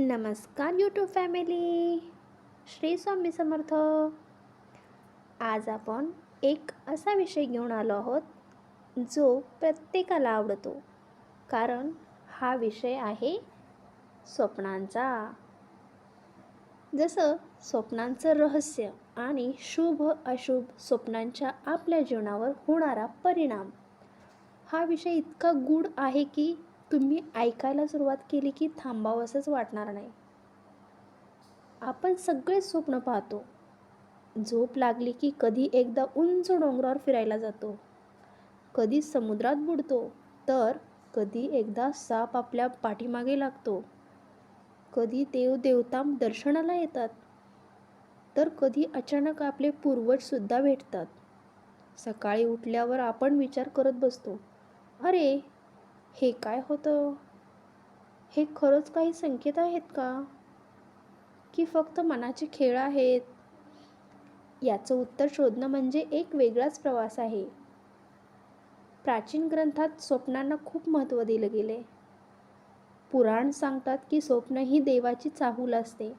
नमस्कार YouTube family Shri Swami Samarth. आज आपण एक असा विषय घेऊन आलो आहोत जो प्रत्येकाला आवडतो. कारण हा विषय आहे स्वप्नांचा. जसं स्वप्नांचं रहस्य आणि शुभ अशुभ स्वप्नांच्या आपल्या जीवनावर होणारा परिणाम. हा विषय इतका गूढ आहे की तुम्ही ऐकायला सुरुवात केली की थांबावंसंच वाटणार नाही. आपण सगळे स्वप्न पाहतो. झोप लागली की कधी एकदा उंच डोंगरावर फिरायला जातो. कधी समुद्रात बुडतो तर कधी एकदा साप आपल्या पाठीमागे लागतो. कधी देव देवता दर्शनाला येतात तर कधी अचानक आपले पूर्वजसुद्धा भेटतात. सकाळी उठल्यावर आपण विचार करत बसतो. अरे हे काय होतं? हे खरंच काही संकेत आहेत का? की फक्त मनाचे खेळ आहेत? याचं उत्तर शोधणं म्हणजे एक वेगळाच प्रवास आहे. प्राचीन ग्रंथात स्वप्नांना खूप महत्त्व दिलं गेले. पुराण सांगतात की स्वप्न ही देवाची चाहूल असते.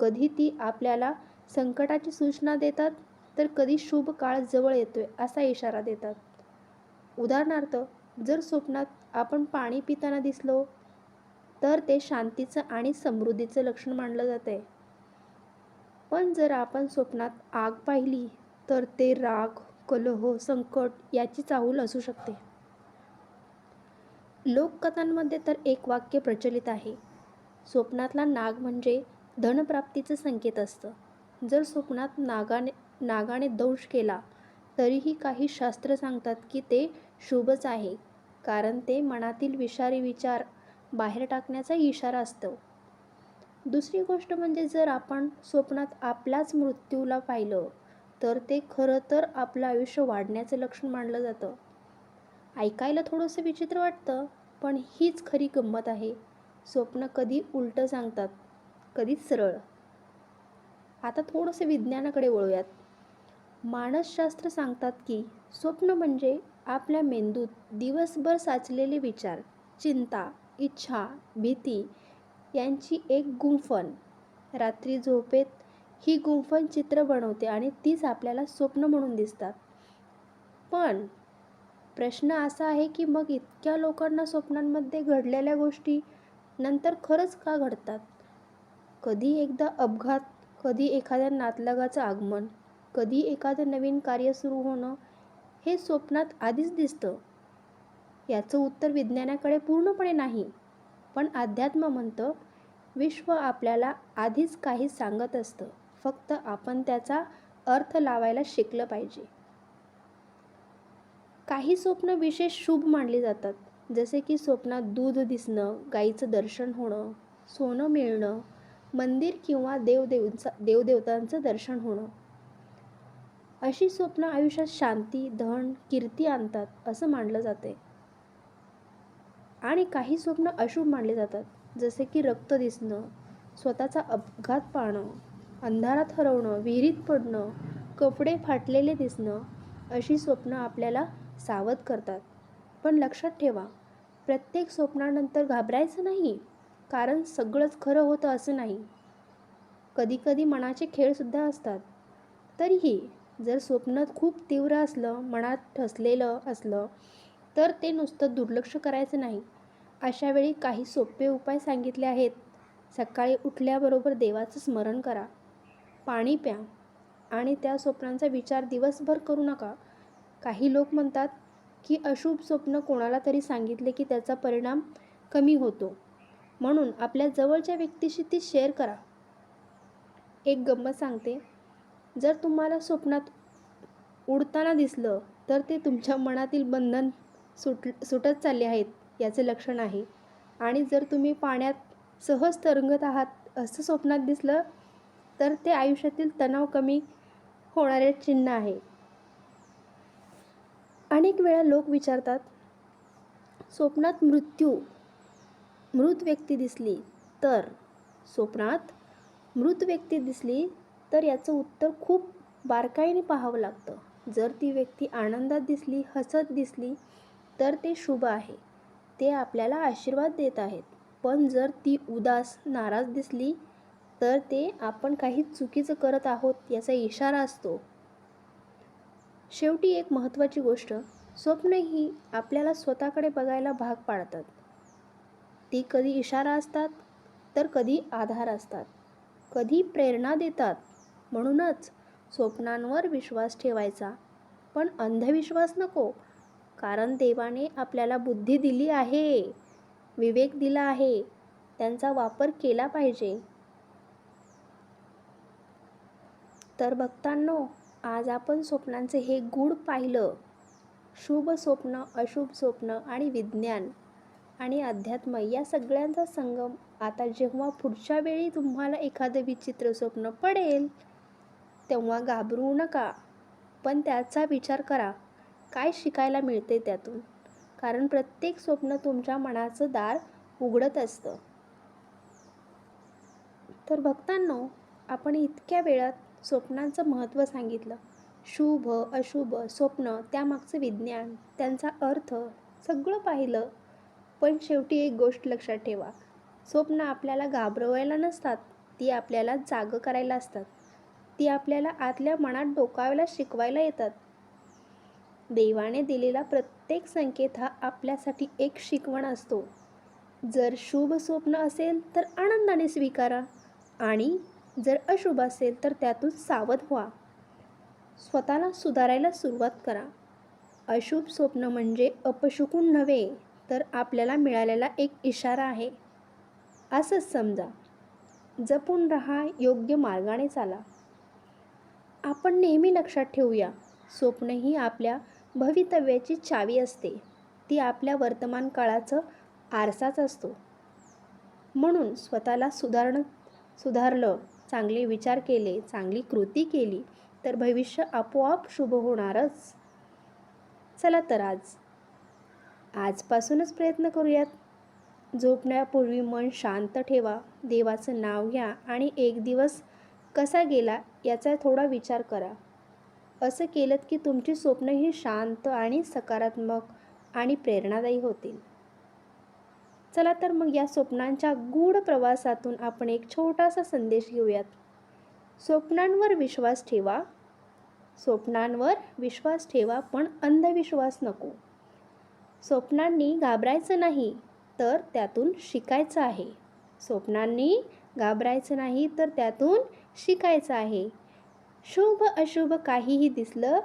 कधी ती आपल्याला संकटाची सूचना देतात तर कधी शुभ काळ जवळ येतोय असा इशारा देतात. उदाहरणार्थ जर स्वप्नात आपण पाणी पिताना दिसलो तर ते शांतीचं आणि समृद्धीचं लक्षण मानलं जाते पण जर आपण स्वप्नात आग पाहिली तर ते राग कलह संकट याची चाहूल असू शकते. लोककथांमध्ये तर एक वाक्य प्रचलित आहे. स्वप्नातला नाग म्हणजे धनप्राप्तीचं संकेत असतं. जर स्वप्नात नागाने नागाने दंश केला तरीही काही शास्त्र सांगतात की ते शुभच आहे कारण ते मनातील विषारी विचार बाहेर टाकण्याचा इशारा असतो. दुसरी गोष्ट म्हणजे जर आपण स्वप्नात आपल्याच मृत्यूला पाहिलं तर ते खरं तर आपलं आयुष्य वाढण्याचं लक्षण मानलं जातं. ऐकायला थोडंसं विचित्र वाटतं पण हीच खरी गंमत आहे. स्वप्न कधी उलटं सांगतात कधी सरळ. आता थोडंसं विज्ञानाकडे वळूयात. मानसशास्त्र सांगतात की स्वप्न म्हणजे आपल्या मेंदूत दिवसभर साचलेले विचार चिंता इच्छा भीती यांची एक गुंफण. रात्री झोपेत ही गुंफण चित्र बनवते आणि तीच आपल्याला स्वप्न म्हणून दिसतात. पण प्रश्न असा आहे की मग इतक्या लोकांना स्वप्नांमध्ये घडलेल्या गोष्टी नंतर खरंच का घडतात? कधी एकदा अपघात कधी एखाद्या नातलगाचं आगमन कधी एखादं नवीन कार्य सुरू होणं हे स्वप्नात आधीच दिसतं. याचं उत्तर विज्ञानाकडे पूर्णपणे नाही पण अध्यात्म म्हणतं विश्व आपल्याला आधीच काही सांगत असतं. फक्त आपण त्याचा अर्थ लावायला शिकलं पाहिजे. काही स्वप्न विशेष शुभ मानली जातात. जसे की स्वप्नात दूध दिसणं गाईचं दर्शन होणं सोनं मिळणं मंदिर किंवा देवदेवचा देवदेवतांचं दर्शन होणं. अशी स्वप्न आयुष्यात शांती धन कीर्ती आणतात असं मानलं जाते. आणि काही स्वप्न अशुभ मानले जातात जसे की रक्त दिसणं स्वतःचा अपघात पाहणं अंधारात हरवणं विहिरीत पडणं कपडे फाटलेले दिसणं अशी स्वप्न आपल्याला सावध करतात. पण लक्षात ठेवा प्रत्येक स्वप्नानंतर घाबरायचं नाही कारण सगळंच खरं होतं असं नाही. कधीकधी मनाचे खेळसुद्धा असतात. तरीही जर स्वप्न खूप तीव्र असलं मनात ठसलेलं असलं तर ते नुसतं दुर्लक्ष करायचं नाही. अशावेळी काही सोपे उपाय सांगितले आहेत. सकाळी उठल्याबरोबर देवाचं स्मरण करा. पाणी प्या. आणि त्या स्वप्नांचा विचार दिवसभर करू नका. काही लोक म्हणतात की अशुभ स्वप्न कोणाला तरी सांगितले की त्याचा परिणाम कमी होतो. म्हणून आपल्या जवळच्या व्यक्तीशी ती शेअर करा. एक गंमत सांगते. जर तुम्हाला स्वप्नात उडताना दिसलं तर ते तुमच्या मनातील बंधन सुट सुटत चालले आहेत याचे लक्षण आहे. आणि जर तुम्ही पाण्यात सहज तरंगत आहात असं स्वप्नात दिसलं तर ते आयुष्यातील तणाव कमी होणारे चिन्ह आहे. अनेक वेळा लोक विचारतात स्वप्नात मृत्यू मृत व्यक्ती दिसली तर? स्वप्नात मृत व्यक्ती दिसली तर याचं उत्तर खूप बारकाईने पाहावं लागतं. जर ती व्यक्ती आनंदात दिसली हसत दिसली तर ते शुभ आहे. ते आपल्याला आशीर्वाद देत आहेत. पण जर ती उदास नाराज दिसली तर ते आपण काही चुकीचं करत आहोत याचा इशारा असतो. शेवटी एक महत्त्वाची गोष्ट स्वप्न ही आपल्याला स्वतःकडे बघायला भाग पाडतात. ती कधी इशारा असतात तर कधी आधार असतात. कधी प्रेरणा देतात म्हणूनच स्वप्नांवर विश्वास ठेवायचा. पण अंधविश्वास नको कारण देवाने आपल्याला बुद्धी दिली आहे विवेक दिला आहे त्यांचा वापर केला पाहिजे. तर भक्तांनो आज आपण स्वप्नांचे हे गूढ पाहिलं. शुभ स्वप्न अशुभ स्वप्न आणि विज्ञान आणि अध्यात्म या सगळ्यांचा संगम. आता जेव्हा पुढच्या वेळी तुम्हाला एखादं विचित्र स्वप्न पडेल तेव्हा घाबरू नका. पण त्याचा विचार करा. काय शिकायला मिळते त्यातून? कारण प्रत्येक स्वप्न तुमच्या मनाचं दार उघडत असतं. तर भक्तांनो आपण इतक्या वेळात स्वप्नांचं महत्त्व सांगितलं. शुभ अशुभ स्वप्न त्यामागचं विज्ञान त्यांचा अर्थ सगळं पाहिलं. पण शेवटी एक गोष्ट लक्षात ठेवा. स्वप्न आपल्याला घाबरवायला नसतात ती आपल्याला जागं करायला असतात. ती आपल्याला आतल्या मनात डोकावायला शिकवायला येतात. देवाने दिलेला प्रत्येक संकेत हा आपल्यासाठी एक शिकवण असतो. जर शुभ स्वप्न असेल तर आनंदाने स्वीकारा आणि जर अशुभ असेल तर त्यातून सावध व्हा. स्वतःला सुधारायला सुरुवात करा. अशुभ स्वप्न म्हणजे अपशुकून नव्हे तर आपल्याला मिळालेला एक इशारा आहे. असंच समजा. जपून रहा योग्य मार्गाने चाला. आपण नेहमी लक्षात ठेवूया. स्वप्न ही आपल्या भवितव्याची चावी असते. ती आपल्या वर्तमान काळाचं आरसाच असतो. म्हणून स्वतःला सुधारणं सुधारलं चांगले विचार केले चांगली कृती केली तर भविष्य आपोआप शुभ होणारच. चला तर आज. आजपासूनच प्रयत्न करूयात. झोपण्यापूर्वी मन शांत ठेवा. देवाचं नाव घ्या आणि एक दिवस कसा गेला याचा थोडा विचार करा. असं केलं की तुमची स्वप्न ही शांत आणि सकारात्मक आणि प्रेरणादायी होतील. चला तर मग या स्वप्नांच्या गूढ प्रवासातून आपण एक छोटासा संदेश घेऊयात. स्वप्नांवर विश्वास ठेवा. स्वप्नांवर विश्वास ठेवा पण अंधविश्वास नको. स्वप्नांनी घाबरायचं नाही तर त्यातून शिकायचं आहे. स्वप्नांनी घाबरायचं नाही तर त्यातून शिकायचं आहे. शुभ अशुभ काहीही दिसलं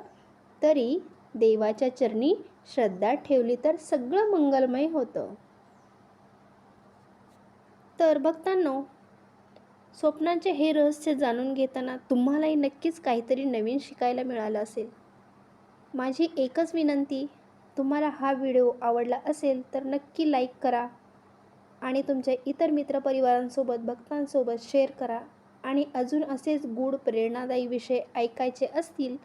तरी देवाच्या चरणी श्रद्धा ठेवली तर सगळं मंगलमय होतं. तर बघतानो स्वप्नांचे हे रहस्य जाणून घेताना तुम्हालाही नक्कीच काहीतरी नवीन शिकायला मिळालं असेल. माझी एकच विनंती तुम्हाला हा व्हिडिओ आवडला असेल तर नक्की लाईक करा आणि तुमच्या इतर मित्रपरिवारांसोबत भक्तांसोबत शेअर करा. आणि अजून असेच गूढ प्रेरणादायी विषय ऐकायचे असतील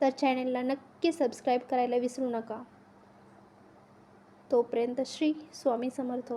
तर चॅनेलला नक्की सबस्क्राईब करायला विसरू नका. तोपर्यंत श्री स्वामी समर्थ.